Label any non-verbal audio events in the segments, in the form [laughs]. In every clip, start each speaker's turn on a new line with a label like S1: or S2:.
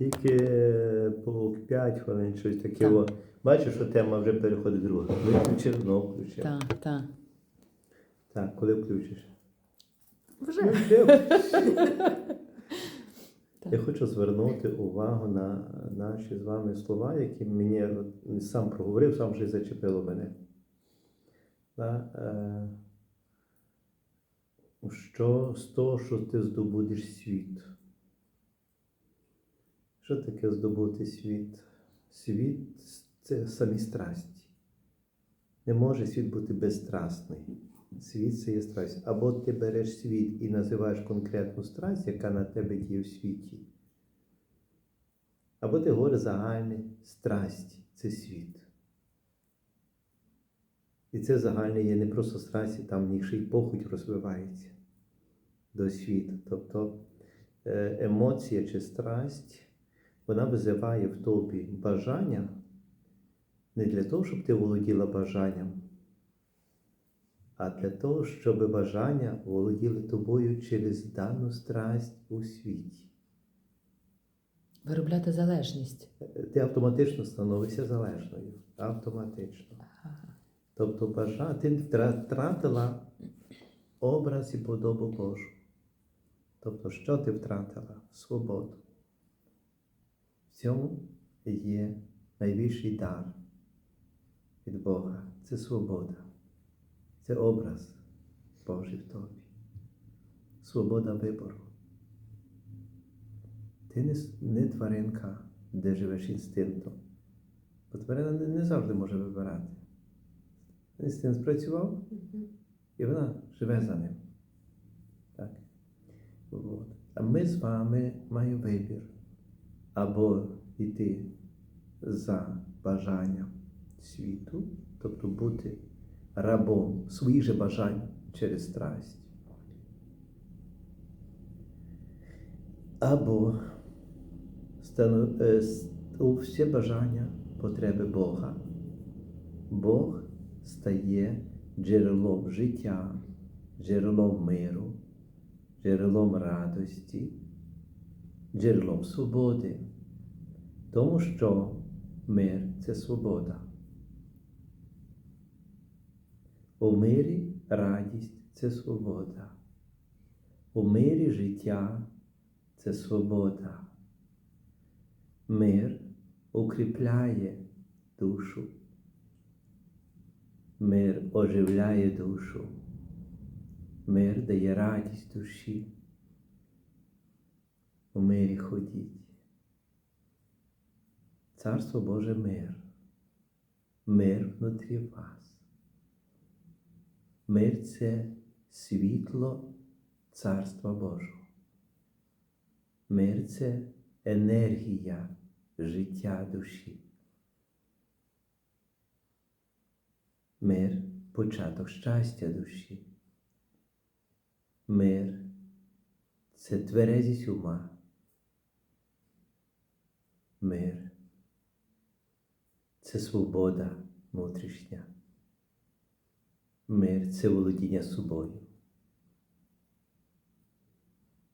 S1: Тільки е, по 5 хвилин щось таке.
S2: Так.
S1: О. Бачиш, що тема вже переходить друга. Виключив, знову включив.
S2: Так, так.
S1: Так, коли включиш?
S2: Вже.
S1: Включив. [laughs] Я хочу звернути увагу на наші з вами слова, які мені сам проговорив, сам вже зачепило мене. Е, що з того, що ти здобудеш світ? Що таке здобути світ? Світ це самі страсті. Не може світ бути безстрасний. Світ це є страсть. Або ти береш світ і називаєш конкретну страсть, яка на тебе діє в світі. Або ти говориш загальне страсть це світ. І це загальне є не просто страсть, там в них ще й похоть розвивається до світу. Тобто е, емоція чи страсть, вона визиває в тобі бажання не для того, щоб ти володіла бажанням, а для того, щоб бажання володіли тобою через дану страсть у світі.
S2: Виробляти залежність.
S1: Ти автоматично становишся залежною. Автоматично. Тобто бажа, ти втратила образ і подобу Божу. Тобто, що ти втратила? Свободу. Цьому є найбільший дар від Бога. Це свобода. Це образ Божий в тобі. Свобода вибору. Ти не, не тваринка, де живеш інстинктом. Бо тварина не, не завжди може вибирати. Інстинкт спрацював, і вона живе за ним. Так. От. А ми з вами маємо вибір або йти за бажанням світу, тобто бути рабом своїх же бажань через страсть. Або е, у всі бажання потреби Бога. Бог стає джерелом життя, джерелом миру, джерелом радості, джерелом свободи, тому що мир це свобода. У мирі радість це свобода. У мирі життя це свобода. Мир укріпляє душу. Мир оживляє душу. Мир дає радість душі. У мирі ходіть. Царство Боже мир. Мир внутрі вас. Мир це світло Царства Божого. Мир це енергія життя душі. Мир початок щастя душі. Мир це тверезість ума. Мир це свобода внутрішня. Мир це володіння собою.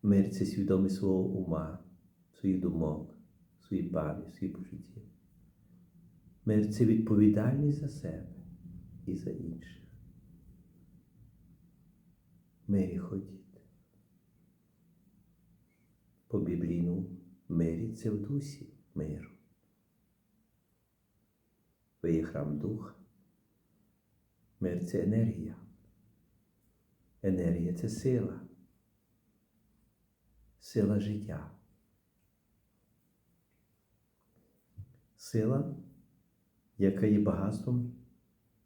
S1: Мир це свідомість свого ума, своїх думок, своїх пам'ять, своїх почуттів. Мир це відповідальність за себе і за інших. Мирі ходіть. По біблійну мирі це в дусі миру. Є храм духа. Мир це енергія. Енергія це сила. Сила життя. Сила, яка є багатством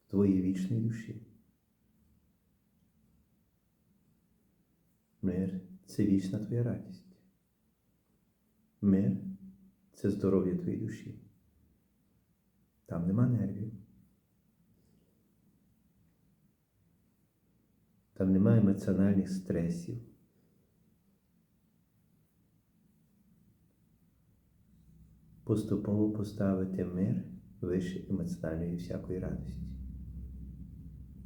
S1: твоєї вічної душі. Мир це вічна твоя радість. Мир це здоров'я твоєї душі. Там нема нервів. Там немає емоціональних стресів. Поступово поставити мир вище емоціональної всякої радості.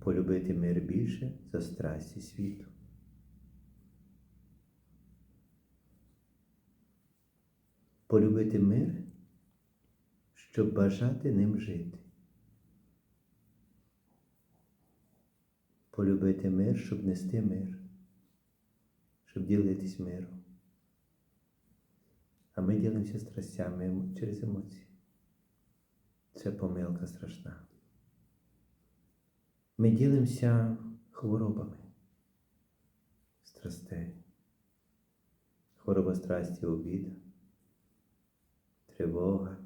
S1: Полюбити мир більше за страсті світу. полюбити мир, щоб бажати ним жити. Полюбити мир, щоб нести мир, щоб ділитись миром. А ми ділимося страстями через емоції. Це помилка страшна. Ми ділимося хворобами страстей. Хвороба страсті обіда, тривога.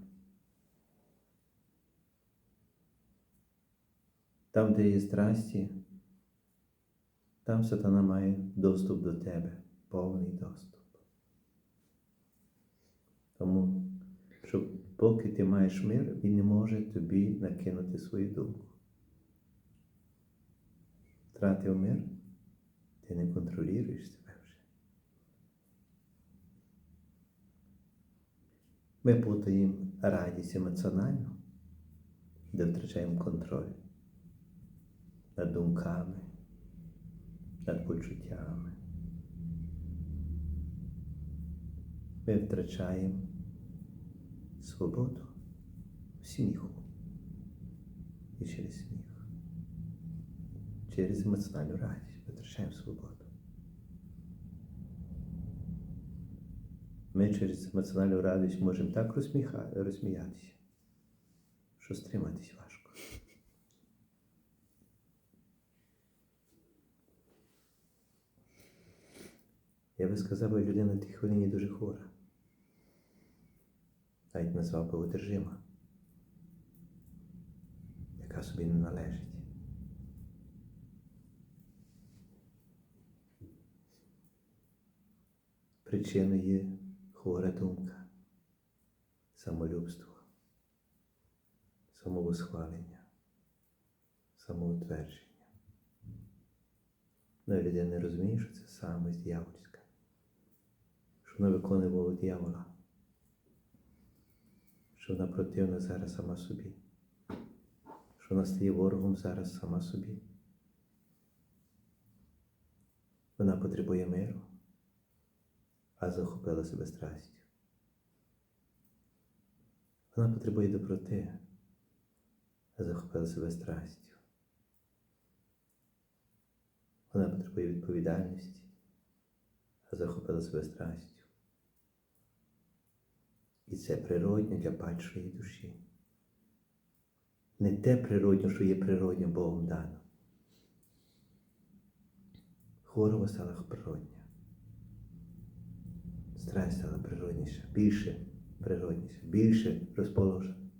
S1: Там, де є страсті, там сатана має доступ до тебе, повний доступ. Тому, що поки ти маєш мир, він не може тобі накинути свою думку. Втратив мир, ти не контролюєш себе вже. Ми путаємо радість емоціональну, де втрачаємо контроль над думками, над почуттями. Ми втрачаємо свободу в сміху і через сміх. Через емоціональну радість втрачаємо свободу. Ми через емоціональну радість можемо так розсміха... розсміятися, що стриматись важко. Я би сказав, що людина в тій хвилині дуже хвора. Навіть назвав би одержима, яка собі не належить. Причиною є хвора думка, самолюбство, самовосхвалення, самоутвердження. Ну, людина не розуміє, що це саме дьявольська, що вона виконує волю дьявола, що вона противна зараз сама собі, що вона стає ворогом зараз сама собі. Вона потребує миру, а захопила себе страстю. Вона потребує доброти, а захопила себе страстю. Вона потребує відповідальності, а захопила себе страстю. І це природньо для падшої душі. Не те природньо, що є природньо Богом дано. Хвороба стала природня. Страсть стала природніша, більше природніша, більше розположена.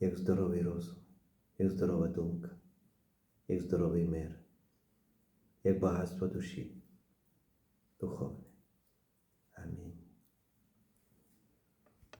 S1: Як здоровий розум, як здорова думка, як здоровий мир, як багатство душі духовне.